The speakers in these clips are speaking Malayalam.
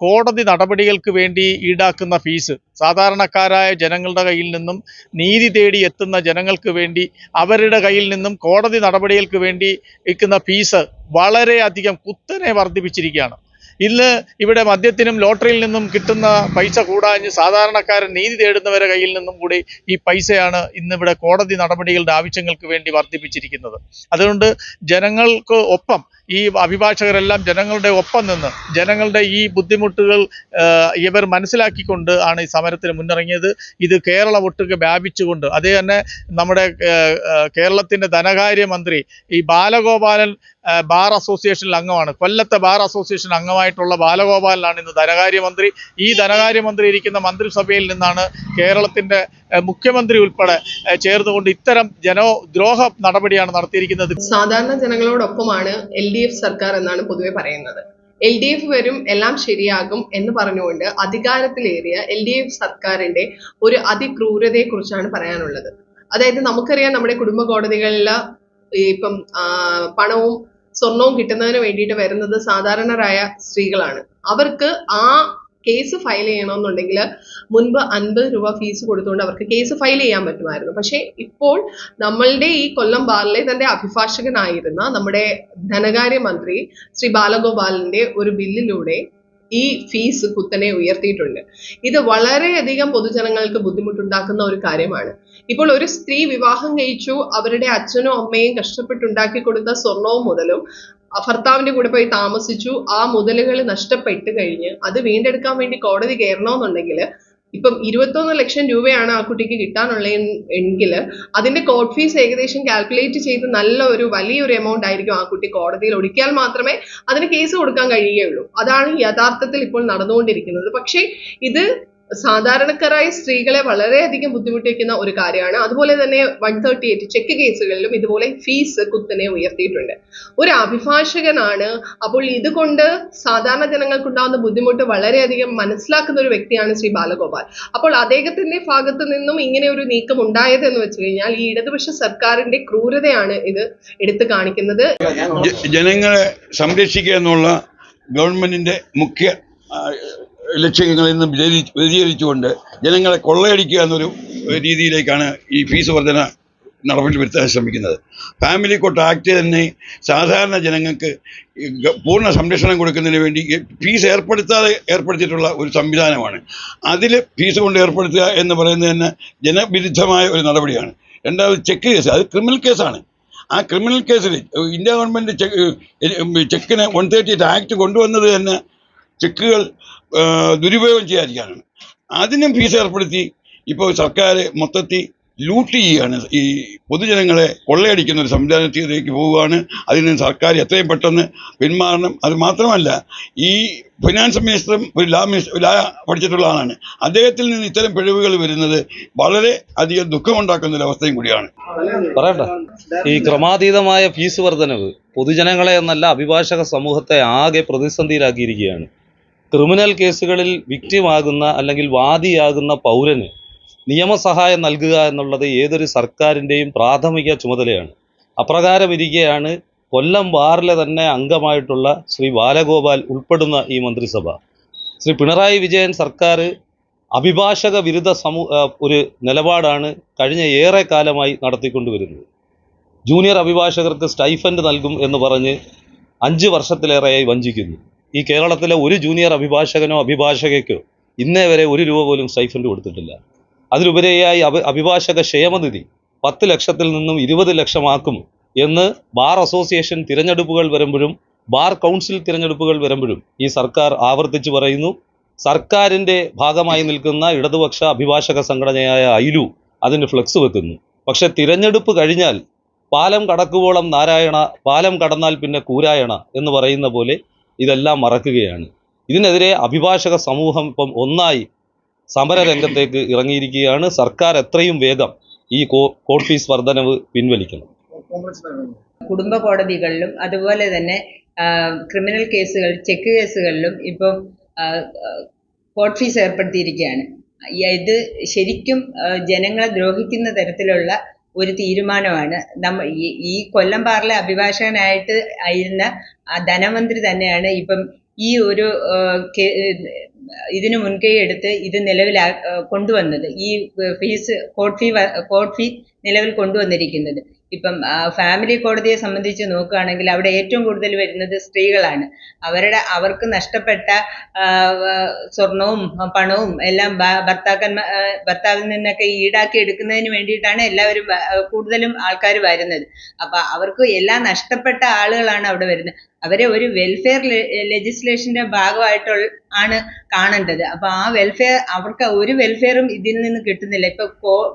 കോടതി നടപടികൾക്ക് വേണ്ടി ഈടാക്കുന്ന ഫീസ് സാധാരണക്കാരായ ജനങ്ങളുടെ കയ്യിൽ നിന്നും നീതി തേടി എത്തുന്ന ജനങ്ങൾക്ക് വേണ്ടി അവരുടെ കയ്യിൽ നിന്നും കോടതി നടപടികൾക്ക് വേണ്ടി വയ്ക്കുന്ന ഫീസ് വളരെയധികം കുത്തനെ വർദ്ധിപ്പിച്ചിരിക്കുകയാണ്. ഇന്ന് ഇവിടെ മദ്യത്തിനും ലോട്ടറിയിൽ നിന്നും കിട്ടുന്ന പൈസ കൂടാഞ്ഞ് സാധാരണക്കാരൻ നീതി തേടുന്നവരെ കയ്യിൽ നിന്നും കൂടി ഈ പൈസയാണ് ഇന്നിവിടെ കോടതി നടപടികളുടെ ആവശ്യങ്ങൾക്ക് വേണ്ടി വർദ്ധിപ്പിച്ചിരിക്കുന്നത്. അതുകൊണ്ട് ജനങ്ങൾക്ക് ഒപ്പം ഈ അഭിഭാഷകരെല്ലാം ജനങ്ങളുടെ ഒപ്പം നിന്ന് ജനങ്ങളുടെ ഈ ബുദ്ധിമുട്ടുകൾ ഇവർ മനസ്സിലാക്കിക്കൊണ്ട് ആണ് ഈ സമരത്തിന് മുന്നിറങ്ങിയത്. ഇത് കേരളം ഒട്ടുക വ്യാപിച്ചുകൊണ്ട്. അതേ തന്നെ നമ്മുടെ കേരളത്തിന്റെ ധനകാര്യമന്ത്രി ഈ ബാലഗോപാലൻ ബാർ അസോസിയേഷനിൽ അംഗമാണ്. കൊല്ലത്തെ ബാർ അസോസിയേഷൻ അംഗമായിട്ടുള്ള ബാലഗോപാലനാണ് ഇന്ന് ധനകാര്യമന്ത്രി. ഈ ധനകാര്യമന്ത്രി ഇരിക്കുന്ന മന്ത്രിസഭയിൽ നിന്നാണ് കേരളത്തിന്റെ മുഖ്യമന്ത്രി ഉൾപ്പെടെ ചേർന്നുകൊണ്ട് ഇത്തരം ജനദ്രോഹ നടപടിയാണ് നടത്തിയിരിക്കുന്നത്. സാധാരണ ജനങ്ങളോടൊപ്പമാണ് എൽ ഡി എഫ് സർക്കാർ എന്നാണ് പൊതുവെ പറയുന്നത്. എൽ ഡി എഫ് വരും എല്ലാം ശരിയാകും എന്ന് പറഞ്ഞുകൊണ്ട് അധികാരത്തിലേറിയ എൽ ഡി എഫ് സർക്കാരിന്റെ ഒരു അതിക്രൂരതയെക്കുറിച്ചാണ് പറയാനുള്ളത്. അതായത് നമുക്കറിയാം നമ്മുടെ കുടുംബ കോടതികളിൽ ഇപ്പം പണവും സ്വർണവും കിട്ടുന്നതിന് വേണ്ടിയിട്ട് വരുന്നത് സാധാരണരായ സ്ത്രീകളാണ്. അവർക്ക് ആ കേസ് ഫയൽ ചെയ്യണമെന്നുണ്ടെങ്കിൽ മുൻപ് അൻപത് രൂപ ഫീസ് കൊടുത്തുകൊണ്ട് അവർക്ക് കേസ് ഫയൽ ചെയ്യാൻ പറ്റുമായിരുന്നു. പക്ഷേ ഇപ്പോൾ നമ്മളുടെ ഈ കൊല്ലം ബാറിലെ തന്റെ അഭിഭാഷകനായിരുന്ന നമ്മുടെ ധനകാര്യ മന്ത്രി ശ്രീ ബാലഗോപാലിന്റെ ഒരു ബില്ലിലൂടെ ഈ ഫീസ് കുത്തനെ ഉയർത്തിയിട്ടുണ്ട്. ഇത് വളരെയധികം പൊതുജനങ്ങൾക്ക് ബുദ്ധിമുട്ടുണ്ടാക്കുന്ന ഒരു കാര്യമാണ്. ഇപ്പോൾ ഒരു സ്ത്രീ വിവാഹം കഴിച്ചു അവരുടെ അച്ഛനും അമ്മയും കഷ്ടപ്പെട്ടുണ്ടാക്കി കൊടുത്ത സ്വർണവും മുതലും ഭർത്താവിന്റെ കൂടെ പോയി താമസിച്ചു ആ മുതലുകൾ നഷ്ടപ്പെട്ട് കഴിഞ്ഞ് അത് വീണ്ടെടുക്കാൻ വേണ്ടി കോടതി കയറണമെന്നുണ്ടെങ്കിൽ ഇപ്പം ഇരുപത്തൊന്ന് ലക്ഷം രൂപയാണ് ആ കുട്ടിക്ക് കിട്ടാനുള്ള എങ്കിൽ അതിന്റെ കോർട്ട് ഫീസ് ഏകദേശം കാൽക്കുലേറ്റ് ചെയ്ത് നല്ല ഒരു വലിയൊരു എമൗണ്ട് ആയിരിക്കും ആ കുട്ടി കോടതിയിൽ ഒടുക്കിയാൽ മാത്രമേ അതിന് കേസ് കൊടുക്കാൻ കഴിയുകയുള്ളൂ. അതാണ് യഥാർത്ഥത്തിൽ ഇപ്പോൾ നടന്നുകൊണ്ടിരിക്കുന്നത്. പക്ഷേ ഇത് സാധാരണക്കാരായ സ്ത്രീകളെ വളരെയധികം ബുദ്ധിമുട്ടിക്കുന്ന ഒരു കാര്യമാണ്. അതുപോലെ തന്നെ വൺ തേർട്ടി എയ്റ്റ് ചെക്ക് കേസുകളിലും ഇതുപോലെ ഫീസ് കുത്തനെ ഉയർത്തിയിട്ടുണ്ട്. ഒരു അഭിഭാഷകനാണ് അപ്പോൾ ഇതുകൊണ്ട് സാധാരണ ജനങ്ങൾക്കുണ്ടാകുന്ന ബുദ്ധിമുട്ട് വളരെയധികം മനസ്സിലാക്കുന്ന ഒരു വ്യക്തിയാണ് ശ്രീ ബാലഗോപാൽ. അപ്പോൾ അദ്ദേഹത്തിന്റെ ഭാഗത്തു നിന്നും ഇങ്ങനെ ഒരു നീക്കം ഉണ്ടായത് എന്ന് വെച്ച് കഴിഞ്ഞാൽ ഈ ഇടതുപക്ഷ സർക്കാരിന്റെ ക്രൂരതയാണ് ഇത് എടുത്തു കാണിക്കുന്നത്. ജനങ്ങളെ സംരക്ഷിക്കുക എന്നുള്ള ഗവൺമെന്റിന്റെ മുഖ്യ ലക്ഷ്യങ്ങളിൽ നിന്നും വ്യതിചരിച്ചുകൊണ്ട് ജനങ്ങളെ കൊള്ളയടിക്കുക എന്നൊരു രീതിയിലേക്കാണ് ഈ ഫീസ് വർധന നടപടി വരുത്താൻ ശ്രമിക്കുന്നത്. ഫാമിലി കോട്ട് ആക്ട് തന്നെ സാധാരണ ജനങ്ങൾക്ക് പൂർണ സംരക്ഷണം കൊടുക്കുന്നതിന് വേണ്ടി ഫീസ് ഏർപ്പെടുത്താതെ ഏർപ്പെടുത്തിയിട്ടുള്ള ഒരു സംവിധാനമാണ്. അതിൽ ഫീസ് കൊണ്ട് ഏർപ്പെടുത്തുക എന്ന് പറയുന്നത് തന്നെ ജനവിരുദ്ധമായ ഒരു നടപടിയാണ്. രണ്ടാമത് ചെക്ക് കേസ് അത് ക്രിമിനൽ കേസാണ്. ആ ക്രിമിനൽ കേസിൽ ഇന്ത്യ ഗവൺമെന്റ് ചെക്ക് ചെക്കിന് വൺ തേർട്ടി എയ്റ്റ് ആക്ട് കൊണ്ടുവന്നത് തന്നെ ചെക്കുകൾ ദുരുപയോഗം ചെയ്യാതിരിക്കാനാണ്. അതിനും ഫീസ് ഏർപ്പെടുത്തി ഇപ്പോൾ സർക്കാർ മൊത്തത്തിൽ ലൂട്ട് ചെയ്യുകയാണ്. ഈ പൊതുജനങ്ങളെ കൊള്ളയടിക്കുന്ന ഒരു സംവിധാനത്തിലേക്ക് പോവുകയാണ്. അതിൽ നിന്ന് സർക്കാർ എത്രയും പെട്ടെന്ന് പിന്മാറണം. അത് മാത്രമല്ല ഈ ഫിനാൻസ് മിനിസ്റ്ററും ഒരു ലാ മിനിസ്റ്റർ ലാ പഠിച്ചിട്ടുള്ള ആളാണ്. അദ്ദേഹത്തിൽ നിന്ന് ഇത്തരം പിഴവുകൾ വരുന്നത് വളരെ അധികം ദുഃഖമുണ്ടാക്കുന്ന ഒരു അവസ്ഥയും കൂടിയാണ്. പറയട്ടെ ഈ ക്രമാതീതമായ ഫീസ് വർധനവ് പൊതുജനങ്ങളെ എന്നല്ല അഭിഭാഷക സമൂഹത്തെ ആകെ പ്രതിസന്ധിയിലാക്കിയിരിക്കുകയാണ്. ക്രിമിനൽ കേസുകളിൽ വിക്റ്റിമാകുന്ന അല്ലെങ്കിൽ വാദിയാകുന്ന പൗരന് നിയമസഹായം നൽകുക എന്നുള്ളത് ഏതൊരു സർക്കാരിന്റെയും പ്രാഥമിക ചുമതലയാണ്. അപ്രകാരം ഇരിക്കുകയാണ് കൊല്ലം ബാറിലെ തന്നെ അംഗമായിട്ടുള്ള ശ്രീ ബാലഗോപാൽ ഉൾപ്പെടുന്ന ഈ മന്ത്രിസഭ. ശ്രീ പിണറായി വിജയൻ സർക്കാർ അഭിഭാഷക വിരുദ്ധ സമൂ ഒരു നിലപാടാണ് കഴിഞ്ഞ ഏറെ കാലമായി നടത്തിക്കൊണ്ടുവരുന്നത്. ജൂനിയർ അഭിഭാഷകർക്ക് സ്റ്റൈഫൻഡ് നൽകും എന്ന് പറഞ്ഞ് അഞ്ച് വർഷത്തിലേറെയായി വഞ്ചിക്കുന്നു. ഈ കേരളത്തിലെ ഒരു ജൂനിയർ അഭിഭാഷകനോ അഭിഭാഷകയ്ക്കോ ഇന്നേ വരെ ഒരു രൂപ പോലും സ്റ്റൈഫൻഡ് കൊടുത്തിട്ടില്ല. അതിലുപരിയായി അഭി അഭിഭാഷക ക്ഷേമനിധി പത്ത് ലക്ഷത്തിൽ നിന്നും ഇരുപത് ലക്ഷമാക്കും എന്ന് ബാർ അസോസിയേഷൻ തിരഞ്ഞെടുപ്പുകൾ വരുമ്പോഴും ബാർ കൗൺസിൽ തിരഞ്ഞെടുപ്പുകൾ വരുമ്പോഴും ഈ സർക്കാർ ആവർത്തിച്ചു പറയുന്നു. സർക്കാരിന്റെ ഭാഗമായി നിൽക്കുന്ന ഇടതുപക്ഷ അഭിഭാഷക സംഘടനയായ ഐലു അതിന് ഫ്ലെക്സ് വെക്കുന്നു. പക്ഷെ തിരഞ്ഞെടുപ്പ് കഴിഞ്ഞാൽ പാലം കടക്കുവോളം നാരായണ പാലം കടന്നാൽ പിന്നെ കൂരായണ എന്ന് പറയുന്ന പോലെ ഇതെല്ലാം മറക്കുകയാണ്. ഇതിനെതിരെ അഭിഭാഷക സമൂഹം ഇപ്പം ഒന്നായി സമരരംഗത്തേക്ക് ഇറങ്ങിയിരിക്കുകയാണ്. സർക്കാർ എത്രയും വേഗം ഈ കോർട്ട് ഫീസ് വർധനവ് പിൻവലിക്കണം. കുടുംബ കോടതികളിലും അതുപോലെ തന്നെ ക്രിമിനൽ കേസുകൾ ചെക്ക് കേസുകളിലും ഇപ്പം കോർട്ട് ഫീസ് ഏർപ്പെടുത്തിയിരിക്കുകയാണ്. ഇത് ശരിക്കും ജനങ്ങളെ ദ്രോഹിക്കുന്ന തരത്തിലുള്ള ഒരു തീരുമാനമാണ്. നമ്മ ഈ കൊല്ലം ബാറിലെ അഭിഭാഷകനായിട്ട് ആയിരുന്ന ആ ധനമന്ത്രി തന്നെയാണ് ഇപ്പം ഈ ഒരു ഇതിന് മുൻകൈ എടുത്ത് ഇത് നിലവിൽ കൊണ്ടുവന്നത്. ഈ fees court fee court fee നിലവിൽ കൊണ്ടുവന്നിരിക്കുന്നത്. ഇപ്പം ഫാമിലി കോടതിയെ സംബന്ധിച്ച് നോക്കുകയാണെങ്കിൽ അവിടെ ഏറ്റവും കൂടുതൽ വരുന്നത് സ്ത്രീകളാണ്. അവരുടെ അവർക്ക് നഷ്ടപ്പെട്ട സ്വർണവും പണവും എല്ലാം ഭർത്താക്കന്മാർ ഭർത്താവിൽ നിന്നൊക്കെ ഈടാക്കി എടുക്കുന്നതിന് വേണ്ടിയിട്ടാണ് എല്ലാവരും കൂടുതലും ആൾക്കാർ വരുന്നത്. അപ്പൊ അവർക്ക് എല്ലാം നഷ്ടപ്പെട്ട ആളുകളാണ് അവിടെ വരുന്നത്. അവരെ ഒരു വെൽഫെയർ ലെജിസ്ലേഷന്റെ ഭാഗമായിട്ട് ആണ് കാണേണ്ടത്. അപ്പൊ ആ വെൽഫെയർ അവർക്ക് ഒരു വെൽഫെയറും ഇതിൽ നിന്ന് കിട്ടുന്നില്ല. ഇപ്പൊ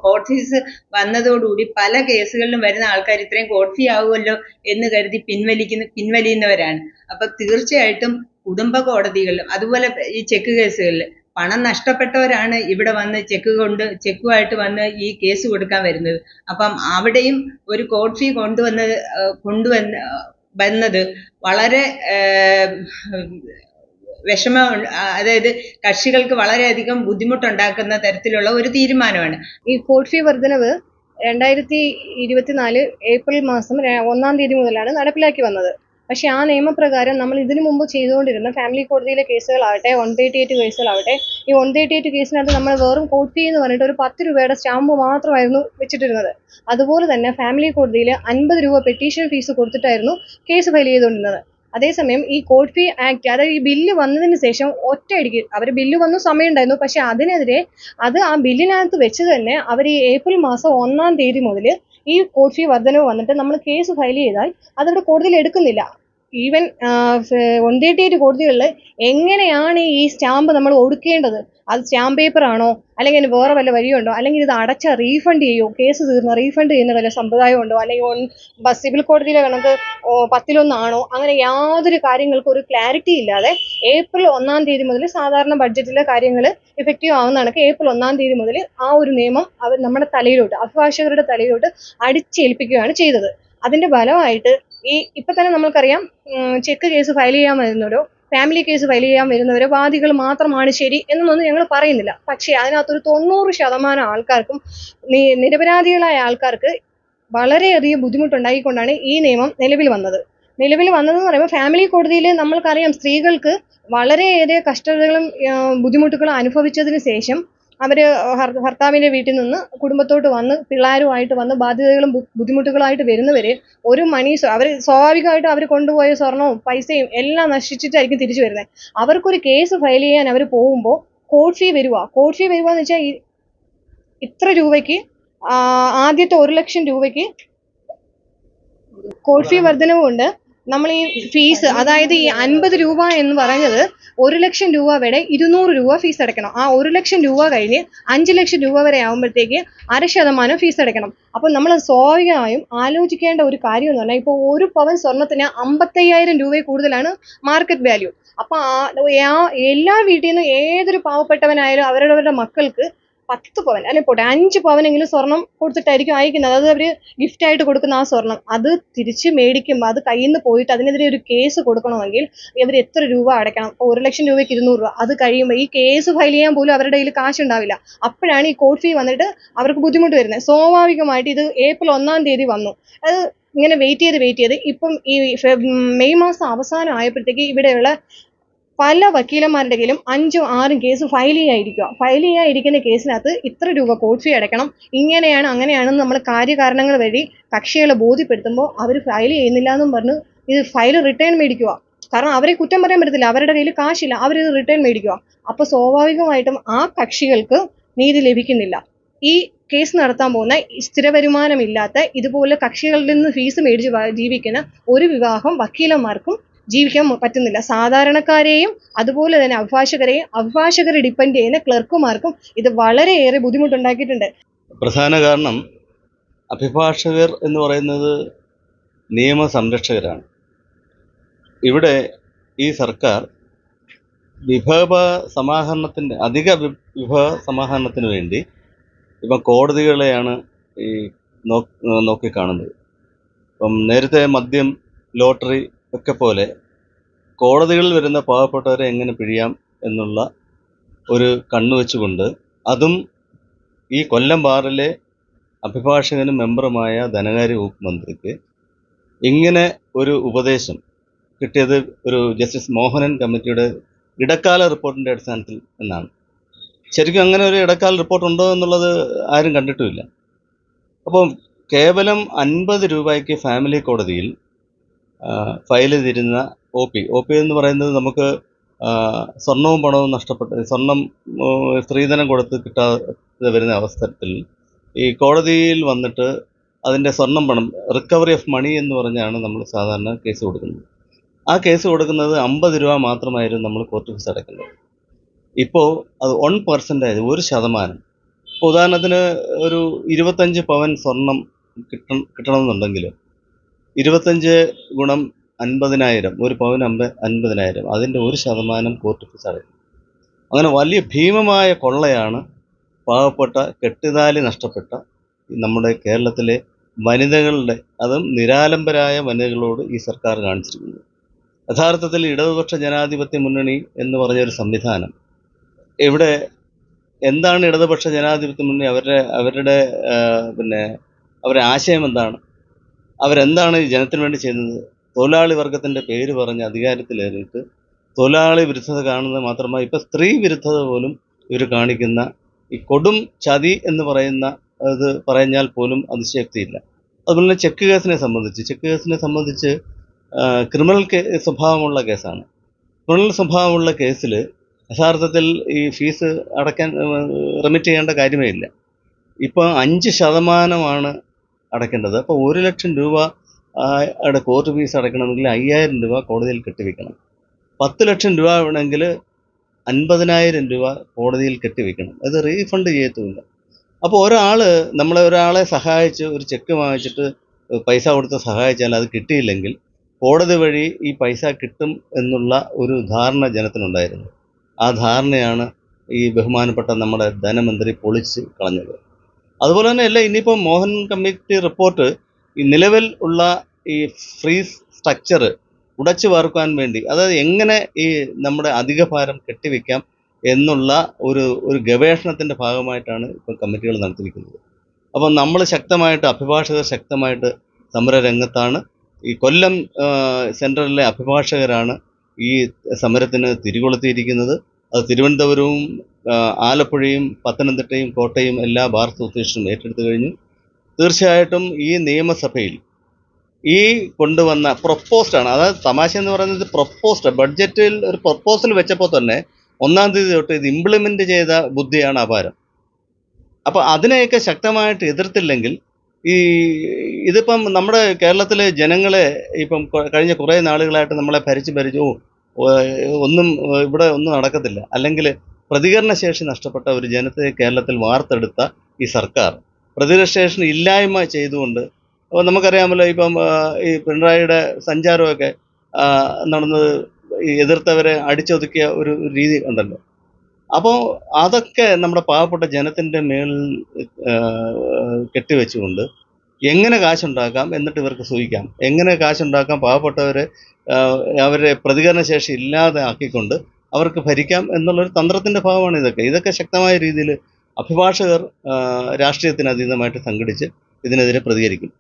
കോർട്ട് ഫീസ് വന്നതോടുകൂടി പല കേസുകളിലും വരുന്ന ആൾക്കാർ ഇത്രയും കോർട്ട് ഫീ ആവുമല്ലോ എന്ന് കരുതി പിൻവലിക്കുന്ന പിൻവലിയുന്നവരാണ്. അപ്പൊ തീർച്ചയായിട്ടും കുടുംബ കോടതികളിലും അതുപോലെ ഈ ചെക്ക് കേസുകളിൽ പണം നഷ്ടപ്പെട്ടവരാണ് ഇവിടെ വന്ന് ചെക്ക് കൊണ്ട് ചെക്കുമായിട്ട് വന്ന് ഈ കേസ് കൊടുക്കാൻ വരുന്നത്. അപ്പം അവിടെയും ഒരു കോർട്ട് ഫീ കൊണ്ടുവന്ന് കൊണ്ടുവന്ന് വന്നത് വളരെ വിഷമം അതായത് കക്ഷികൾക്ക് വളരെയധികം ബുദ്ധിമുട്ടുണ്ടാക്കുന്ന തരത്തിലുള്ള ഒരു തീരുമാനമാണ്. ഈ കോഡ് ഫീ വർധനവ് രണ്ടായിരത്തി ഇരുപത്തിനാല് ഏപ്രിൽ മാസം ഒന്നാം തീയതി മുതലാണ് നടപ്പിലാക്കി വന്നത്. പക്ഷേ ആ നിയമപ്രകാരം നമ്മൾ ഇതിനു മുമ്പ് ചെയ്തുകൊണ്ടിരുന്ന ഫാമിലി കോടതിയിലെ കേസുകളാവട്ടെ വൺ തേർട്ടി എയ്റ്റ് കേസുകളാവട്ടെ ഈ വൺ തേർട്ടി എയ്റ്റ് കേസിനകത്ത് നമ്മൾ വെറും കോട്ട് ഫീ എന്ന് പറഞ്ഞിട്ട് ഒരു പത്ത് രൂപയുടെ സ്റ്റാമ്പ് മാത്രമായിരുന്നു വെച്ചിട്ടിരുന്നത്. അതുപോലെ തന്നെ ഫാമിലി കോടതിയിൽ അൻപത് രൂപ പെറ്റീഷൻ ഫീസ് കൊടുത്തിട്ടായിരുന്നു കേസ് ഫയൽ ചെയ്തുകൊണ്ടിരുന്നത്. അതേസമയം ഈ കോർട്ട് ഫീ ആക്ട് അതായത് ഈ ബില്ല് വന്നതിന് ശേഷം ഒറ്റയടിക്ക് അവർ ബില്ല് വന്നു സമയമുണ്ടായിരുന്നു. പക്ഷെ അതിനെതിരെ അത് ആ ബില്ലിനകത്ത് വെച്ച് തന്നെ അവർ ഈ ഏപ്രിൽ മാസം ഒന്നാം തീയതി മുതൽ ഈ കോർട്ട് ഫീ വർധനവ് വന്നിട്ട് നമ്മൾ കേസ് ഫയൽ ചെയ്താൽ അതവിടെ കോടതിയിൽ എടുക്കുന്നില്ല. ഈവൻ വൺ തേർട്ടി കോടതികളിൽ എങ്ങനെയാണ് ഈ സ്റ്റാമ്പ് നമ്മൾ ഒടുക്കേണ്ടത്? അത് സ്റ്റാമ്പ് പേപ്പർ ആണോ അല്ലെങ്കിൽ അതിന് വേറെ വല്ല വഴിയുണ്ടോ? അല്ലെങ്കിൽ ഇത് അടച്ച റീഫണ്ട് ചെയ്യുമോ കേസ് തീർന്ന റീഫണ്ട് ചെയ്യുന്ന വല്ല സമ്പ്രദായം ഉണ്ടോ? അല്ലെങ്കിൽ സിവിൽ കോടതിയിലെ കണക്ക് പത്തിലൊന്നാണോ? അങ്ങനെ യാതൊരു കാര്യങ്ങൾക്കും ഒരു ക്ലാരിറ്റി ഇല്ലാതെ ഏപ്രിൽ ഒന്നാം തീയതി മുതൽ സാധാരണ ബഡ്ജറ്റിലെ കാര്യങ്ങൾ ഇഫക്റ്റീവ് ആവുന്ന കണക്ക് ഏപ്രിൽ ഒന്നാം തീയതി മുതൽ ആ ഒരു നിയമം അവർ നമ്മുടെ തലയിലോട്ട് അഭിഭാഷകരുടെ തലയിലോട്ട് അടിച്ചേൽപ്പിക്കുകയാണ് ചെയ്തത്. അതിന്റെ ഫലമായിട്ട് ഈ ഇപ്പൊ തന്നെ നമ്മൾക്കറിയാം ചെക്ക് കേസ് ഫയൽ ചെയ്യാൻ വരുന്നവരോ ഫാമിലി കേസ് ഫയൽ ചെയ്യാൻ വരുന്നവരോ വാദികൾ മാത്രമാണ് ശരി എന്നൊന്നും ഞങ്ങൾ പറയുന്നില്ല. പക്ഷേ അതിനകത്തൊരു തൊണ്ണൂറ് ശതമാനം ആൾക്കാർക്കും നിരപരാധികളായ ആൾക്കാർക്ക് വളരെയധികം ബുദ്ധിമുട്ടുണ്ടായിക്കൊണ്ടാണ് ഈ നിയമം നിലവിൽ വന്നത്. നിലവിൽ വന്നതെന്ന് പറയുമ്പോൾ ഫാമിലി കോടതിയിൽ നമ്മൾക്കറിയാം സ്ത്രീകൾക്ക് വളരെയേറെ കഷ്ടതകളും ബുദ്ധിമുട്ടുകളും അനുഭവിച്ചതിന് ശേഷം അവർ ഭർത്താവിന്റെ വീട്ടിൽ നിന്ന് കുടുംബത്തോട്ട് വന്ന് പിള്ളേരുമായിട്ട് വന്ന് ബാധ്യതകളും ബുദ്ധിമുട്ടുകളായിട്ട് വരുന്നവര് ഒരു മണി അവർ സ്വാഭാവികമായിട്ടും അവർ കൊണ്ടുപോയ സ്വർണവും പൈസയും എല്ലാം നശിച്ചിട്ടായിരിക്കും തിരിച്ചു വരുന്നത് അവർക്കൊരു കേസ് ഫയൽ ചെയ്യാൻ അവർ പോകുമ്പോൾ കോർട്ട് ഫീ വരുക കോർട്ട് ഫീ വരുക എന്ന് വെച്ചാൽ ഇത്ര രൂപയ്ക്ക് ആദ്യത്തെ ഒരു ലക്ഷം രൂപയ്ക്ക് കോർട്ട് ഫീ വർധനവ് കൊണ്ട് നമ്മൾ ഈ ഫീസ് അതായത് ഈ അൻപത് രൂപ എന്ന് പറഞ്ഞത് ഒരു ലക്ഷം രൂപ വരെ ഇരുന്നൂറ് രൂപ ഫീസ് അടയ്ക്കണം. ആ ഒരു ലക്ഷം രൂപ കഴിഞ്ഞ് അഞ്ച് ലക്ഷം രൂപ വരെ ആകുമ്പോഴത്തേക്ക് അര ശതമാനം ഫീസ് അടയ്ക്കണം. അപ്പോൾ നമ്മൾ സ്വാഭാവികമായും ആലോചിക്കേണ്ട ഒരു കാര്യം എന്ന് പറഞ്ഞാൽ ഇപ്പോൾ ഒരു പവൻ സ്വർണത്തിന് അമ്പത്തയ്യായിരം രൂപയിൽ കൂടുതലാണ് മാർക്കറ്റ് വാല്യൂ അപ്പോൾ എല്ലാ വീട്ടിൽ നിന്നും ഏതൊരു പാവപ്പെട്ടവനായാലും അവരവരുടെ മക്കൾക്ക് പത്ത് പവൻ അല്ലെ പോട്ടെ അഞ്ച് പവനെങ്കിലും സ്വർണം കൊടുത്തിട്ടായിരിക്കും അയക്കുന്നത്. അത് ഗിഫ്റ്റ് ആയിട്ട് കൊടുക്കുന്ന ആ സ്വർണം. അത് തിരിച്ച് മേടിക്കുമ്പോൾ അത് കയ്യിൽ നിന്ന് പോയിട്ട് അതിനെതിരെ ഒരു കേസ് കൊടുക്കണമെങ്കിൽ ഇവർ എത്ര രൂപ അടയ്ക്കണം? ഇപ്പോൾ ഒരു ലക്ഷം രൂപയ്ക്ക് ഇരുന്നൂറ് രൂപ. അത് കഴിയുമ്പോൾ ഈ കേസ് ഫയൽ ചെയ്യാൻ പോലും അവരുടെ കയ്യിൽ കാശ് ഉണ്ടാവില്ല അപ്പോഴാണ് ഈ കോർട്ട് ഫീ വന്നിട്ട് അവർക്ക് ബുദ്ധിമുട്ട് വരുന്നത്. സ്വാഭാവികമായിട്ട് ഇത് ഏപ്രിൽ ഒന്നാം തീയതി വന്നു. അത് ഇങ്ങനെ വെയിറ്റ് ചെയ്ത് വെയിറ്റ് ചെയ്ത് ഇപ്പം ഈ മെയ് മാസം അവസാനം ആയപ്പോഴത്തേക്ക് ഇവിടെയുള്ള പല വക്കീലന്മാരുടെ കയ്യിലും അഞ്ചും ആറും കേസ് ഫയൽ ചെയ്യാതിരിക്കുക ഫയൽ ചെയ്യാതിരിക്കുന്ന കേസിനകത്ത് ഇത്ര രൂപ കോർട്ട് ഫീ അടയ്ക്കണം. ഇങ്ങനെയാണ് അങ്ങനെയാണെന്ന് നമ്മൾ കാര്യകാരണങ്ങൾ വഴി കക്ഷികളെ ബോധ്യപ്പെടുത്തുമ്പോൾ അവർ ഫയൽ ചെയ്യുന്നില്ല എന്നും പറഞ്ഞ് ഇത് ഫയൽ റിട്ടേൺ മേടിക്കുക. കാരണം അവരെ കുറ്റം പറയാൻ പറ്റത്തില്ല. അവരുടെ കയ്യിൽ കാശില്ല. അവരിത് റിട്ടേൺ മേടിക്കുക. അപ്പോൾ സ്വാഭാവികമായിട്ടും ആ കക്ഷികൾക്ക് നീതി ലഭിക്കുന്നില്ല. ഈ കേസ് നടത്താൻ പോകുന്ന സ്ഥിര വരുമാനമില്ലാത്ത ഇതുപോലെ കക്ഷികളിൽ നിന്ന് ഫീസ് മേടിച്ച് ജീവിക്കുന്ന ഒരു വിവാഹം വക്കീലന്മാർക്കും ജീവിക്കാൻ പറ്റുന്നില്ല. സാധാരണക്കാരെയും അതുപോലെ തന്നെ അഭിഭാഷകരെയും അഭിഭാഷകരെ ഡിപ്പെൻഡ് ചെയ്യുന്ന ക്ലർക്കുമാർക്കും ഇത് വളരെയേറെ ബുദ്ധിമുട്ടുണ്ടാക്കിയിട്ടുണ്ട്. പ്രധാന കാരണം അഭിഭാഷകർ എന്ന് പറയുന്നത് നിയമ സംരക്ഷകരാണ്. ഇവിടെ ഈ സർക്കാർ വിഭവ സമാഹരണത്തിന്റെ അധിക വിഭവ സമാഹരണത്തിന് വേണ്ടി ഇപ്പം കോടതികളെയാണ് ഈ നോക്കിക്കാണുന്നത്. ഇപ്പം നേരത്തെ മദ്യം ലോട്ടറി ഒക്കെ പോലെ കോടതികളിൽ വരുന്ന പാവപ്പെട്ടവരെ എങ്ങനെ പിഴിയാം എന്നുള്ള ഒരു കണ്ണു വെച്ചുകൊണ്ട് അതും ഈ കൊല്ലം ബാറിലെ അഭിഭാഷകനും മെമ്പറുമായ ധനകാര്യ വകുപ്പ് മന്ത്രിക്ക് ഇങ്ങനെ ഒരു ഉപദേശം കിട്ടിയത് ഒരു ജസ്റ്റിസ് മോഹനൻ കമ്മിറ്റിയുടെ ഇടക്കാല റിപ്പോർട്ടിന്റെ അടിസ്ഥാനത്തിൽ എന്നാണ്. ശരിക്കും അങ്ങനെ ഒരു ഇടക്കാല റിപ്പോർട്ട് ഉണ്ടോ എന്നുള്ളത് ആരും കണ്ടിട്ടുമില്ല. അപ്പം കേവലം അൻപത് രൂപയ്ക്ക് ഫാമിലി കോടതിയിൽ ഫയൽ ചെയ്തിരുന്ന ഒ പി ഒ പി എന്ന് പറയുന്നത് നമുക്ക് സ്വർണവും പണവും നഷ്ടപ്പെട്ട് സ്വർണം സ്ത്രീധനം കൊടുത്ത് കിട്ടാതെ വരുന്ന അവസരത്തിൽ ഈ കോടതിയിൽ വന്നിട്ട് അതിന്റെ സ്വർണം പണം റിക്കവറി ഓഫ് മണി എന്ന് പറഞ്ഞാണ് നമ്മൾ സാധാരണ കേസ് കൊടുക്കുന്നത്. ആ കേസ് കൊടുക്കുന്നത് അമ്പത് രൂപ മാത്രമായിരുന്നു നമ്മൾ കോർട്ട് ഫീസ് അടയ്ക്കുന്നത്. ഇപ്പോൾ അത് വൺ പെർസെന്റേജ് ഒരു ശതമാനം. ഇപ്പോൾ ഉദാഹരണത്തിന് ഒരു ഇരുപത്തഞ്ച് പവൻ സ്വർണം കിട്ടണം കിട്ടണമെന്നുണ്ടെങ്കിൽ ഇരുപത്തഞ്ച് ഗുണം അൻപതിനായിരം ഒരു പവൻ അമ്പ അൻപതിനായിരം. അതിന്റെ ഒരു ശതമാനം കോർട്ട് ഫീസ് അടയ്ക്കും അങ്ങനെ വലിയ ഭീമമായ കൊള്ളയാണ് പാവപ്പെട്ട കെട്ടുതാലി നഷ്ടപ്പെട്ട നമ്മുടെ കേരളത്തിലെ വനിതകളുടെ അതും നിരാലംബരായ വനിതകളോട് ഈ സർക്കാർ കാണിച്ചിരിക്കുന്നത് യഥാർത്ഥത്തിൽ ഇടതുപക്ഷ ജനാധിപത്യ മുന്നണി എന്ന് പറഞ്ഞൊരു സംവിധാനം ഇവിടെ എന്താണ് ഇടതുപക്ഷ ജനാധിപത്യ മുന്നണി? അവരുടെ അവരുടെ പിന്നെ അവരുടെ ആശയം എന്താണ്? അവരെന്താണ് ഈ ജനത്തിന് വേണ്ടി ചെയ്യുന്നത്? തൊഴിലാളി വർഗത്തിന്റെ പേര് പറഞ്ഞ് അധികാരത്തിലേറിയിട്ട് തൊഴിലാളി വിരുദ്ധത കാണുന്നത് മാത്രമല്ല ഇപ്പം സ്ത്രീ വിരുദ്ധത പോലും ഇവർ കാണിക്കുന്ന ഈ കൊടും ചതി എന്ന് പറയുന്ന അത് പറഞ്ഞാൽ പോലും അതിശയക്തിയില്ല. അതുപോലെ തന്നെ ചെക്ക് കേസിനെ സംബന്ധിച്ച് ചെക്ക് കേസിനെ സംബന്ധിച്ച് ക്രിമിനൽ സ്വഭാവമുള്ള കേസാണ്. ക്രിമിനൽ സ്വഭാവമുള്ള കേസിൽ യഥാർത്ഥത്തിൽ ഈ ഫീസ് അടയ്ക്കാൻ റെമിറ്റ് ചെയ്യേണ്ട കാര്യമേ ഇല്ല. ഇപ്പോൾ അഞ്ച് ശതമാനമാണ് അടയ്ക്കേണ്ടത് അപ്പോൾ ഒരു ലക്ഷം രൂപ അവിടെ കോർട്ട് ഫീസ് അടയ്ക്കണമെങ്കിൽ അയ്യായിരം രൂപ കോടതിയിൽ കെട്ടിവെക്കണം. പത്ത് ലക്ഷം രൂപ വേണമെങ്കിൽ അൻപതിനായിരം രൂപ കോടതിയിൽ കെട്ടിവെക്കണം. അത് റീഫണ്ട് ചെയ്യത്തുമില്ല. അപ്പോൾ ഒരാൾ നമ്മളെ ഒരാളെ സഹായിച്ച് ഒരു ചെക്ക് വാങ്ങിച്ചിട്ട് പൈസ കൊടുത്ത് സഹായിച്ചാൽ അത് കിട്ടിയില്ലെങ്കിൽ കോടതി വഴി ഈ പൈസ കിട്ടും എന്നുള്ള ഒരു ധാരണ ജനത്തിനുണ്ടായിരുന്നു. ആ ധാരണയാണ് ഈ ബഹുമാനപ്പെട്ട നമ്മുടെ ധനമന്ത്രി പൊളിച്ച് കളഞ്ഞത്. അതുപോലെ തന്നെ അല്ല ഇനിയിപ്പോൾ മോഹൻ കമ്മിറ്റി റിപ്പോർട്ട് ഈ നിലവിൽ ഉള്ള ഈ ഫ്രീസ് സ്ട്രക്ചർ ഉടച്ചു വാർക്കാൻ വേണ്ടി അതായത് എങ്ങനെ ഈ നമ്മുടെ അധിക ഭാരം കെട്ടിവെക്കാം എന്നുള്ള ഒരു ഒരു ഗവേഷണത്തിന്റെ ഭാഗമായിട്ടാണ് ഇപ്പോൾ കമ്മിറ്റികൾ നടത്തിയിരിക്കുന്നത്. അപ്പോൾ നമ്മൾ ശക്തമായിട്ട് അഭിഭാഷകർ ശക്തമായിട്ട് സമരരംഗത്താണ് ഈ കൊല്ലം സെൻട്രലിലെ അഭിഭാഷകരാണ് ഈ സമരത്തിന് തിരികൊളുത്തിയിരിക്കുന്നത്. അത് തിരുവനന്തപുരവും ആലപ്പുഴയും പത്തനംതിട്ടയും കോട്ടയം എല്ലാ ബാർ അസോസിയേഷനും ഏറ്റെടുത്തു കഴിഞ്ഞു. തീർച്ചയായിട്ടും ഈ നിയമസഭയിൽ ഈ കൊണ്ടുവന്ന പ്രൊപ്പോസ്ഡ് ആണ്. അതായത് തമാശ എന്ന് പറയുന്നത് പ്രൊപ്പോസ്ഡ് ബഡ്ജറ്റിൽ ഒരു പ്രൊപ്പോസൽ വെച്ചപ്പോൾ തന്നെ ഒന്നാം തീയതി തൊട്ട് ഇത് ഇംപ്ലിമെന്റ് ചെയ്ത ബുദ്ധിയാണ് അപാരം. അപ്പോൾ അതിനെയൊക്കെ ശക്തമായിട്ട് എതിർത്തില്ലെങ്കിൽ ഈ ഇതിപ്പം നമ്മുടെ കേരളത്തിലെ ജനങ്ങളെ ഇപ്പം കഴിഞ്ഞ കുറേ നാളുകളായിട്ട് നമ്മളെ ഭരിച്ച് ഭരിച്ചു "ഓ, ഓ, ഒന്നും ഇവിടെ ഒന്നും നടക്കത്തില്ല. അല്ലെങ്കിൽ പ്രതികരണശേഷി നഷ്ടപ്പെട്ട ഒരു ജനത്തെ കേരളത്തിൽ വാർത്തെടുത്ത ഈ സർക്കാർ. പ്രതികരണശേഷി ഇല്ലായ്മ ചെയ്തുകൊണ്ട് അപ്പോൾ നമുക്കറിയാമല്ലോ ഇപ്പം ഈ പിണറായിയുടെ സഞ്ചാരമൊക്കെ നടന്നത് എതിർത്തവരെ അടിച്ചൊതുക്കിയ ഒരു രീതി ഉണ്ടല്ലോ. അപ്പോൾ അതൊക്കെ നമ്മുടെ പാവപ്പെട്ട ജനത്തിന്റെ മേളിൽ കെട്ടിവെച്ചുകൊണ്ട് എങ്ങനെ കാശുണ്ടാക്കാം എന്നിട്ട് ഇവർക്ക് സൂചിക്കാം? എങ്ങനെ കാശുണ്ടാക്കാം പാവപ്പെട്ടവരെ അവരെ പ്രതികരണശേഷി ഇല്ലാതെ ആക്കിക്കൊണ്ട് അവർക്ക് ഭരിക്കാം എന്നുള്ളൊരു തന്ത്രത്തിന്റെ ഭാഗമാണ് ഇതൊക്കെ. ഇതൊക്കെ ശക്തമായ രീതിയിൽ അഭിഭാഷകർ രാഷ്ട്രീയത്തിന് അതീതമായിട്ട് സംഘടിച്ച് ഇതിനെതിരെ പ്രതികരിക്കും.